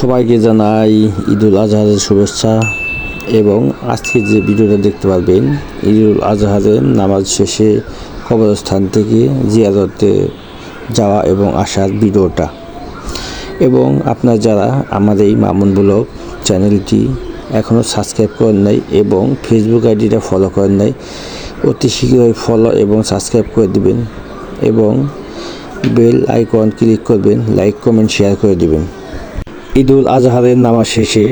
সবাইকে জানাই ঈদুল আজহারের শুভেচ্ছা এবং আজকে যে ভিডিওটা দেখতে পারবেন, ঈদুল আজহারের নামাজ শেষে কবরস্থান থেকে জিয়ারতে যাওয়া এবং আসার ভিডিওটা। এবং আপনার যারা আমাদের এই মামুন ব্লগ চ্যানেলটি এখনও সাবস্ক্রাইব করেন নাই এবং ফেসবুক আইডিটা ফলো করেন নাই, অতি শীঘ্রই ফলো এবং সাবস্ক্রাইব করে দিবেন এবং বেল আইকন ক্লিক করবেন, লাইক, কমেন্ট, শেয়ার করে দিবেন। ঈদুল আজহারের নামাজ শেষে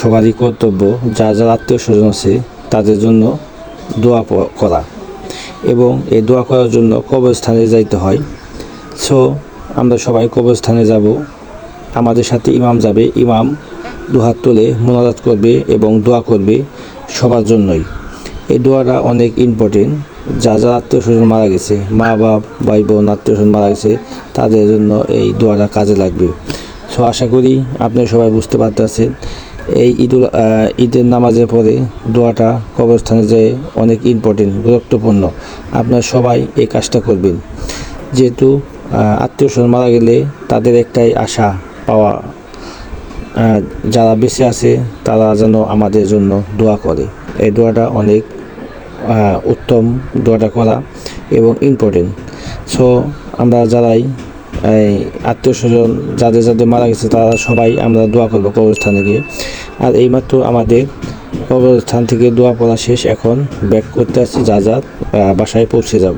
সবারই কর্তব্য যা যার আত্মীয় স্বজন আছে, তাদের জন্য দোয়া করা। এবং এই দোয়া করার জন্য কবরস্থানে যাইতে হয়। সো আমরা সবাই কবরস্থানে যাব। আমাদের সাথে ইমাম যাবে। ইমাম দুহাত তুলে মোনাজাত করবে এবং দোয়া করবে সবার জন্যই। এই দোয়াটা অনেক ইম্পর্টেন্ট যা যার আত্মীয় স্বজন মারা গেছে মা বাপ ভাই বোন আত্মীয় স্বজন মারা গেছে, তাদের জন্য এই দোয়াটা কাজে লাগবে। সো আশা করি আপনি সবাই বুঝতে পারতেছেন এই ঈদুল ঈদের নামাজের পরে দোয়াটা কবরস্থানে যেয়ে অনেক ইম্পর্টেন্ট গুরুত্বপূর্ণ। আপনারা সবাই এই কাজটা করবেন। যেহেতু আত্মীয় স্বজন মারা গেলে তাদের একটাই আশা পাওয়া যারা বেঁচে আছে তারা যেন আমাদের জন্য দোয়া করে। এই দোয়াটা অনেক উত্তম দোয়াটা করা এবং ইম্পর্টেন্ট সো আমরা যারাই এই আত্মীয় স্বজন যাদের যাদের মারা গেছে, তারা সবাই আমরা দোয়া করব কবরস্থানে গিয়ে। আর এইমাত্র আমাদের কবরস্থান থেকে দোয়া পড়া শেষ, এখন ব্যাক করতে আসছি, যা যা বাসায় পৌঁছে যাব।